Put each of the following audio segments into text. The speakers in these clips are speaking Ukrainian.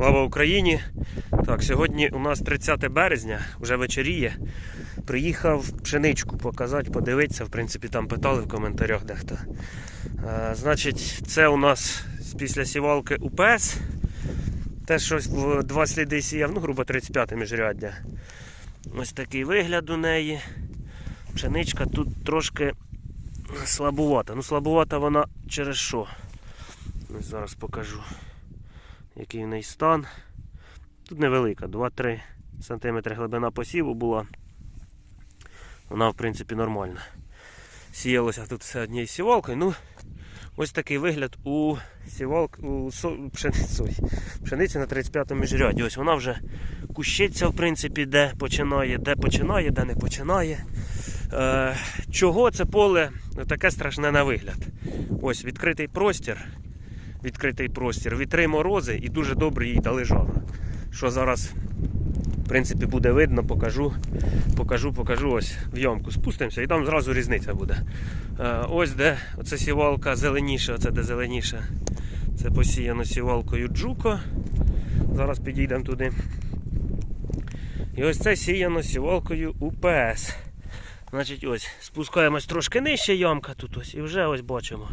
Слава Україні! Так, сьогодні у нас 30 березня, вже вечоріє. Приїхав пшеничку показати, подивитися. В принципі, там питали в коментарях дехто. Е, значить, це у нас після сівалки УПС. Те щось в два сліди сіяв, ну, грубо 35 міжряддя. Ось такий вигляд у неї. Пшеничка тут трошки слабувата. Ну, слабувата вона через що? Ось зараз покажу, який в неї стан. Тут невелика, 2-3 см глибина посіву була. Вона, в принципі, нормальна. Сіялося тут все однією сівалкою. Ну, ось такий вигляд у сівалк, у со, пшениці, пшениці на 35-му міжряді. Ось вона вже кущиться, в принципі, де починає, де починає, де не починає. Е, чого це поле таке страшне на вигляд? Ось відкритий простір. Відкритий простір, вітри морози і дуже добре їй дали жару. Що зараз, в принципі, буде видно, покажу, покажу, покажу ось в ямку. Спустимося і там зразу різниця буде. Е, ось де оце сівалка зеленіша, оце де зеленіша. Це посіяно сівалкою Джуко. Зараз підійдемо туди. І ось це сіяно сівалкою УПС. Значить, ось спускаємось трошки нижче ямка тут ось і вже ось бачимо.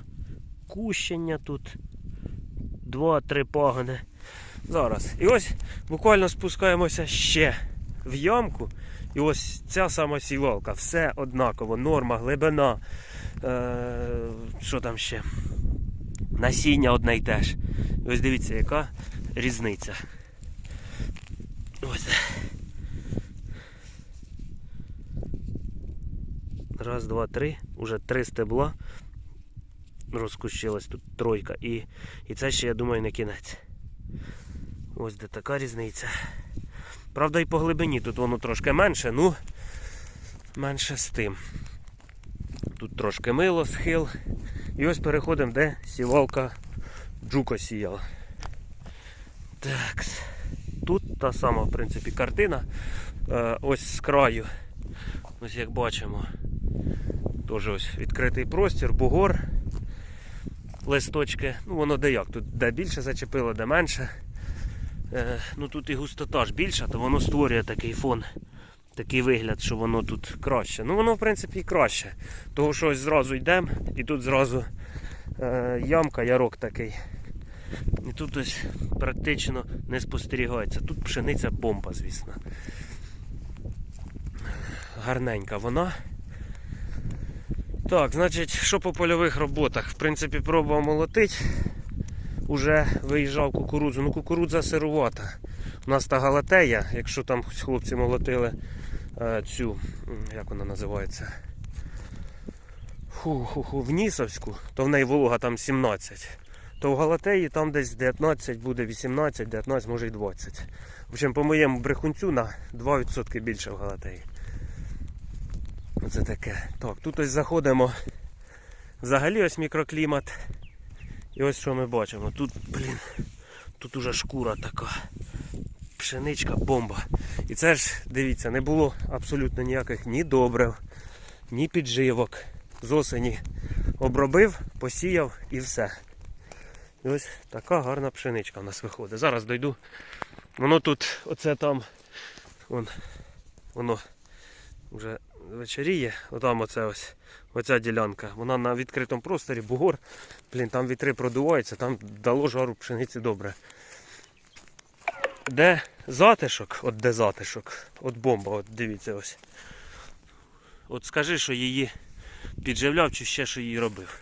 Кущення тут. Два-три пагони. Зараз. І ось буквально спускаємося ще в ямку. І ось ця сама сівалка. Все однаково. Норма, глибина. Е, що там ще? Насіння одне й те ж. І ось дивіться, яка різниця. Ось. Раз, два, три. Уже три стебла. Розкущилась тут тройка. І, і це ще, я думаю, не кінець. Ось де така різниця. Правда, і по глибині тут воно трошки менше, ну менше з тим. Тут трошки мило, схил. І ось переходимо, де сівалка джуко сіяла. Так. Тут та сама, в принципі, картина. Е, ось з краю. Ось як бачимо. Теж ось відкритий простір, бугор. Листочки, ну воно де як, тут де більше зачепило, де менше. Е, ну Тут і густота ж більша, то воно створює такий фон, такий вигляд, що воно тут краще. Ну воно в принципі і краще. Того що ось зразу йдемо і тут зразу е, ямка, ярок такий. І тут ось практично не спостерігається. Тут пшениця бомба, звісно. Гарненька вона. Так, значить, що по польових роботах? В принципі, пробував молотити. Уже виїжджав кукурудзу. Ну, кукурудза сирувата. У нас та галатея, якщо там хлопці молотили е, цю, як вона називається? Фу-ху-ху, в Нісовську, то в неї волога там 17. То в Галатеї там десь 19 буде 18, 19, може і 20. В общем, по моєму брехунцю на 2% більше в Галатеї. Оце таке. Так, тут ось заходимо. Взагалі ось мікроклімат. І ось що ми бачимо. Тут, блін, тут уже шкура така. Пшеничка, бомба. І це ж, дивіться, не було абсолютно ніяких ні добрив, ні підживок. З осені обробив, посіяв і все. І ось така гарна пшеничка в нас виходить. Зараз дойду. Воно тут, оце там, вон, воно вже вечеріє, отам оце ось, оця ділянка. Вона на відкритому просторі, бугор, блін, там вітри продуваються, там дало жару пшениці добре. Де затишок, от де затишок, от бомба, от дивіться ось. От скажи, що її підживляв чи ще що її робив.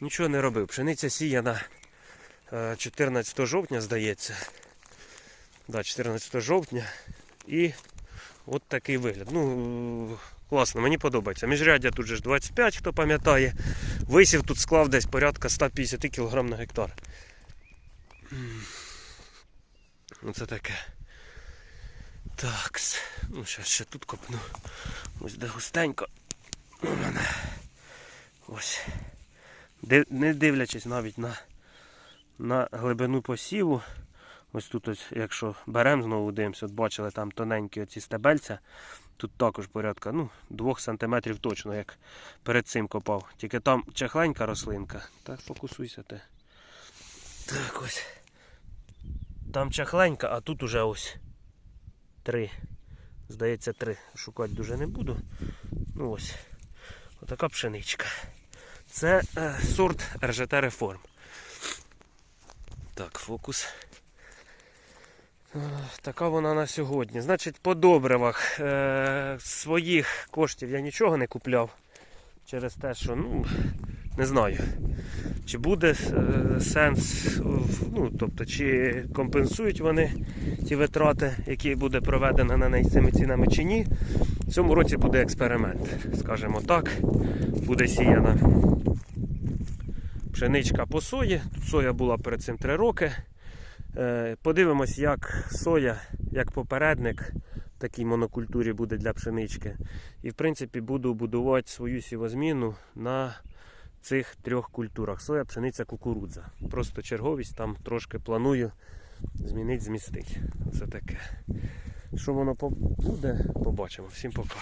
Нічого не робив. Пшениця сіяна е, 14 жовтня, здається. Да, 14 жовтня. І от такий вигляд. Ну, класно, мені подобається. Міжряддя тут же ж 25, хто пам'ятає. Висів тут склав десь порядка 150 кг на гектар. Оце таке. Так. Ну, зараз ще тут копну. Ось де густенько. У мене. Ось. Не дивлячись навіть на, на глибину посіву. Ось тут, ось, якщо беремо знову дивимося, от бачили там тоненькі оці стебельця. Тут також порядка ну, 2 см точно, як перед цим копав. Тільки там чахленька рослинка. Так, фокусуйся ти. Так ось. Там чахленька, а тут уже ось три. Здається, три. Шукати дуже не буду. Ну ось. Отака пшеничка. Це е, сорт РЖТ Реформ. Так, фокус. Така вона на сьогодні. Значить, по добривах е, своїх коштів я нічого не купляв. Через те, що, ну, не знаю. Чи буде е, сенс, ну, тобто, чи компенсують вони ті витрати, які буде проведено на неї цими цінами, чи ні. В цьому році буде експеримент, скажімо так. Буде сіяна пшеничка по сої. Тут соя була перед цим 3 роки. Е, Подивимось, як соя, як попередник такій монокультурі буде для пшенички. І в принципі буду будувати свою сівозміну на цих трьох культурах: соя, пшениця, кукурудза. Просто черговість там трошки планую змінити, змістити. Це таке. Що воно буде, побачимо. Всім пока.